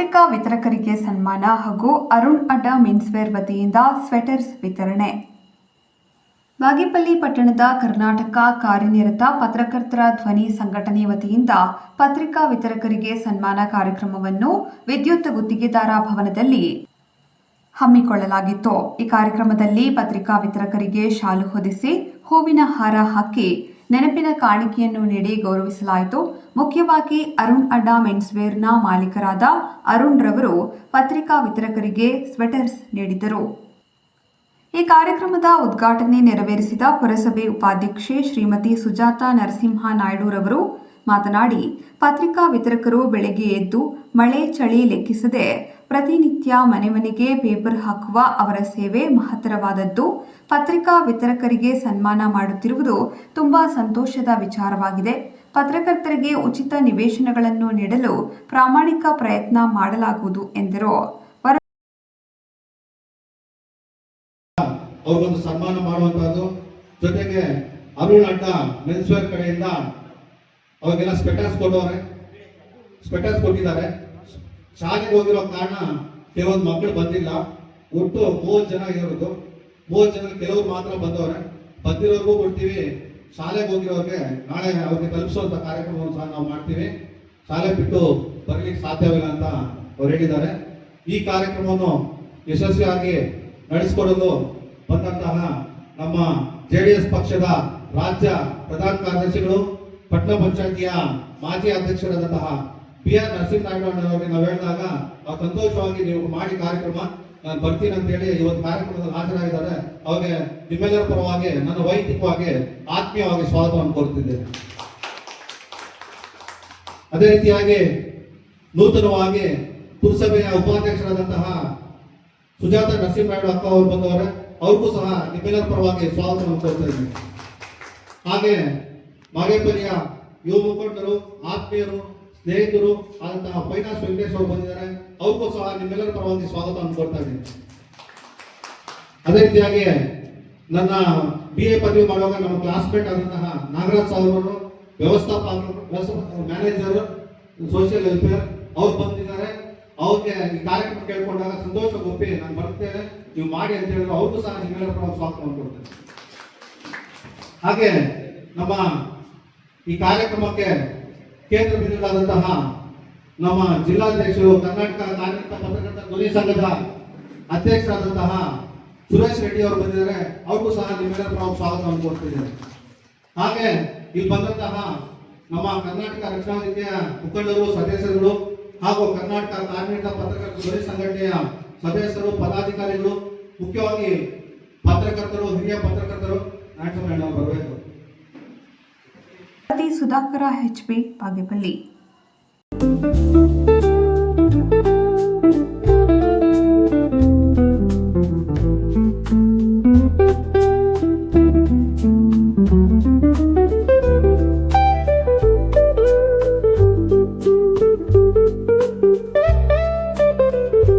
ಪತ್ರಿಕಾ ವಿತರಕರಿಗೆ ಸನ್ಮಾನ ಹಾಗೂ ಅರುಣ್ ಅಡ್ಡ ಮಿನ್ಸ್ವೇರ್ ವತಿಯಿಂದ ಸ್ವೆಟರ್ಸ್ ವಿತರಣೆ. ಬಾಗೇಪಲ್ಲಿ ಪಟ್ಟಣದ ಕರ್ನಾಟಕ ಕಾರ್ಯನಿರತ ಪತ್ರಕರ್ತರ ಧ್ವನಿ ಸಂಘಟನೆ ವತಿಯಿಂದ ಪತ್ರಿಕಾ ವಿತರಕರಿಗೆ ಸನ್ಮಾನ ಕಾರ್ಯಕ್ರಮವನ್ನು ವಿದ್ಯುತ್ ಗುತ್ತಿಗೆದಾರ ಭವನದಲ್ಲಿ ಹಮ್ಮಿಕೊಳ್ಳಲಾಗಿತ್ತು. ಈ ಕಾರ್ಯಕ್ರಮದಲ್ಲಿ ಪತ್ರಿಕಾ ವಿತರಕರಿಗೆ ಶಾಲು ಹೊದಿಸಿ ಹೂವಿನ ಹಾರ ಹಾಕಿ ನೆನಪಿನ ಕಾಣಿಕೆಯನ್ನು ನೀಡಿ ಗೌರವಿಸಲಾಯಿತು. ಮುಖ್ಯವಾಗಿ ಅರುಣ್ ಅಡ್ಡಾ ಮೆನ್ಸ್ವೇರ್ನ ಮಾಲೀಕರಾದ ಅರುಣ್ ರವರು ಪತ್ರಿಕಾ ವಿತರಕರಿಗೆ ಸ್ವೆಟರ್ಸ್ ನೀಡಿದರು. ಈ ಕಾರ್ಯಕ್ರಮದ ಉದ್ಘಾಟನೆ ನೆರವೇರಿಸಿದ ಪುರಸಭೆ ಉಪಾಧ್ಯಕ್ಷೆ ಶ್ರೀಮತಿ ಸುಜಾತಾ ನರಸಿಂಹ ನಾಯ್ಡುರವರು ಮಾತನಾಡಿ, ಪತ್ರಿಕಾ ವಿತರಕರು ಬೆಳಗ್ಗೆ ಎದ್ದು ಮಳೆ ಚಳಿ ಲೆಕ್ಕಿಸದೆ ಪ್ರತಿನಿತ್ಯ ಮನೆ ಮನೆಗೆ ಪೇಪರ್ ಹಾಕುವ ಅವರ ಸೇವೆ ಮಹತ್ತರವಾದದ್ದು. ಪತ್ರಿಕಾ ವಿತರಕರಿಗೆ ಸನ್ಮಾನ ಮಾಡುತ್ತಿರುವುದು ತುಂಬಾ ಸಂತೋಷದ ವಿಚಾರವಾಗಿದೆ. ಪತ್ರಕರ್ತರಿಗೆ ಉಚಿತ ನಿವೇಶನಗಳನ್ನು ನೀಡಲು ಪ್ರಾಮಾಣಿಕ ಪ್ರಯತ್ನ ಮಾಡಲಾಗುವುದು ಎಂದರು. ವರ ಅವ್ರಿಗೊಂದು ಸನ್ಮಾನ ಮಾಡುವಂತಹದ್ದು. ಜೊತೆಗೆ ಅರುಣ್ ಅಡ್ಡ ಮೆನ್ಸ್ವೇರ್ ಕಡೆಯಿಂದ ಅವ್ರಿಗೆಲ್ಲ ಸ್ಪೆಟರ್ಸ್ ಕೊಟ್ಟವ್ರೆ. ಸ್ಪೆಟರ್ಸ್ ಕೊಟ್ಟಿದ್ದಾರೆ. ಶಾಲೆಗೆ ಹೋಗಿರೋ ಕಾರಣ ಕೆಲವೊಂದು ಮಕ್ಕಳು ಬಂದಿಲ್ಲ. ಒಟ್ಟು ಮೂವತ್ತು ಜನ ಇರೋದು. ಮೂವತ್ತು ಜನ ಕೆಲವರು ಮಾತ್ರ ಬಂದವ್ರೆ. ಬಂದಿರೋರ್ಗೂ ಕೊಡ್ತೀವಿ. ಶಾಲೆಗೆ ಹೋಗಿರೋರಿಗೆ ನಾಳೆ ಅವ್ರಿಗೆ ತಲುಪಿಸುವಂತ ಕಾರ್ಯಕ್ರಮವನ್ನು ಸಹ ನಾವು ಮಾಡ್ತೀವಿ. ಶಾಲೆ ಬಿಟ್ಟು ಬರಲಿಕ್ಕೆ ಸಾಧ್ಯವಿಲ್ಲ ಅಂತ ಅವ್ರು ಹೇಳಿದ್ದಾರೆ. ಈ ಕಾರ್ಯಕ್ರಮವನ್ನು ಯಶಸ್ವಿಯಾಗಿ ನಡೆಸಿಕೊಡಲು ಬಂದಂತಹ ನಮ್ಮ ಜೆಡಿಎಸ್ ಪಕ್ಷದ ರಾಜ್ಯ ಪ್ರಧಾನ ಕಾರ್ಯದರ್ಶಿಗಳು ಪಟ್ಟಣ ಪಂಚಾಯತಿಯ ಮಾಜಿ ಅಧ್ಯಕ್ಷರಾದಂತಹ ಬಿ ಆರ್ ನರಸಿಂಹನಾಯ್ಡು ನಾವು ಹೇಳಿದಾಗ ಸಂತೋಷವಾಗಿ ನೀವು ಮಾಡಿ ಕಾರ್ಯಕ್ರಮ, ನಾನು ಬರ್ತೀನಿ ಅಂತ ಹೇಳಿ ಇವತ್ತು ಕಾರ್ಯಕ್ರಮದಲ್ಲಿ ಹಾಜರಾಗಿದ್ದಾರೆ. ಅವರಿಗೆ ನಿಮ್ಮೆಲ್ಲರ ಪರವಾಗಿ, ನನ್ನ ವೈಯಕ್ತಿಕವಾಗಿ, ಆತ್ಮೀಯವಾಗಿ ಸ್ವಾಗತವನ್ನು ಕೋರುತ್ತಿದ್ದೇನೆ. ಅದೇ ರೀತಿಯಾಗಿ ನೂತನವಾಗಿ ಪುರಸಭೆಯ ಉಪಾಧ್ಯಕ್ಷರಾದಂತಹ ಸುಜಾತ ನರಸಿಂಹನಾಯ್ಡು ಅಕ್ಕ ಅವರು ಬಂದವರೆ, ಅವ್ರಿಗೂ ಸಹ ನಿಮ್ಮೆಲ್ಲರ ಪರವಾಗಿ ಸ್ವಾಗತವನ್ನು ಕೋರ್ತಾ ಇದ್ದೀನಿ ಹಾಗೆ ಮಾಗೇಪಲ್ಲಿಯ ಯುವ ಮುಖಂಡರು ಆತ್ಮೀಯರು, ಸ್ನೇಹಿತರು ಆದಂತಹ ಫೈನಾನ್ಸ್ ವೆಂಕಟೇಶ್ ಅವರು ಬಂದಿದ್ದಾರೆ. ಅವ್ರಿಗೂ ಸಹ ನಿಮ್ಮೆಲ್ಲರ ಪರವಾಗಿ ಸ್ವಾಗತ ಅನ್ಕೊಡ್ತಾ ಇದ್ದೀನಿ. ಅದೇ ರೀತಿಯಾಗಿ ನನ್ನ ಬಿ ಎ ಪದವಿ ಮಾಡುವಾಗ ನಮ್ಮ ಕ್ಲಾಸ್ಮೇಟ್ ಆದಂತಹ ನಾಗರಾಜ್ ಅವರು, ವ್ಯವಸ್ಥಾಪಕರು ಮ್ಯಾನೇಜರ್ ಸೋಷಿಯಲ್ ವೆಲ್ಫೇರ್ ಅವ್ರು ಬಂದಿದ್ದಾರೆ. ಅವ್ರಿಗೆ ಈ ಕಾರ್ಯಕ್ರಮ ಕೇಳ್ಕೊಂಡಾಗ ಸಂತೋಷ ಒಪ್ಪಿ ನಾನು ಬರ್ತೇನೆ ನೀವು ಮಾಡಿ ಅಂತ ಹೇಳಿದ್ರು. ಅವ್ರಿಗೂ ಸಹ ನಿಮ್ಮೆಲ್ಲರ ಪರವಾಗಿ ಸ್ವಾಗತ ಮಾಡ್ಕೊಡ್ತೇನೆ ಹಾಗೆ ನಮ್ಮ ಈ ಕಾರ್ಯಕ್ರಮಕ್ಕೆ ಕೇಂದ್ರ ಬಿಂದುಗಳಾದಂತಹ ನಮ್ಮ ಜಿಲ್ಲಾಧ್ಯಕ್ಷರು, ಕರ್ನಾಟಕ ಕಾರ್ಮಿಕ ಪತ್ರಕರ್ತ ಧ್ವನಿ ಸಂಘದ ಅಧ್ಯಕ್ಷರಾದಂತಹ ಸುರೇಶ್ ರೆಡ್ಡಿ ಅವರು ಬಂದಿದ್ದಾರೆ. ಅವ್ರಿಗೂ ಸಹ ನಿಮ್ಮೆಲ್ಲರೂ ನಾವು ಸ್ವಾಗತವನ್ನು ಕೊಡ್ತಿದ್ದೇನೆ ಹಾಗೆ ಇಲ್ಲಿ ಬಂದಂತಹ ನಮ್ಮ ಕರ್ನಾಟಕ ರಕ್ಷಣಾ ವೇದಿಕೆಯ ಮುಖಂಡರು, ಸದಸ್ಯರುಗಳು ಹಾಗೂ ಕರ್ನಾಟಕ ಕಾರ್ಮಿಕ ಪತ್ರಕರ್ತರ ಧ್ವನಿ ಸಂಘಟನೆಯ ಸದಸ್ಯರು, ಪದಾಧಿಕಾರಿಗಳು, ಮುಖ್ಯವಾಗಿ ಪತ್ರಕರ್ತರು, ಹಿರಿಯ ಪತ್ರಕರ್ತರು ಬರಬೇಕು. Sudhakar H P Bagepalli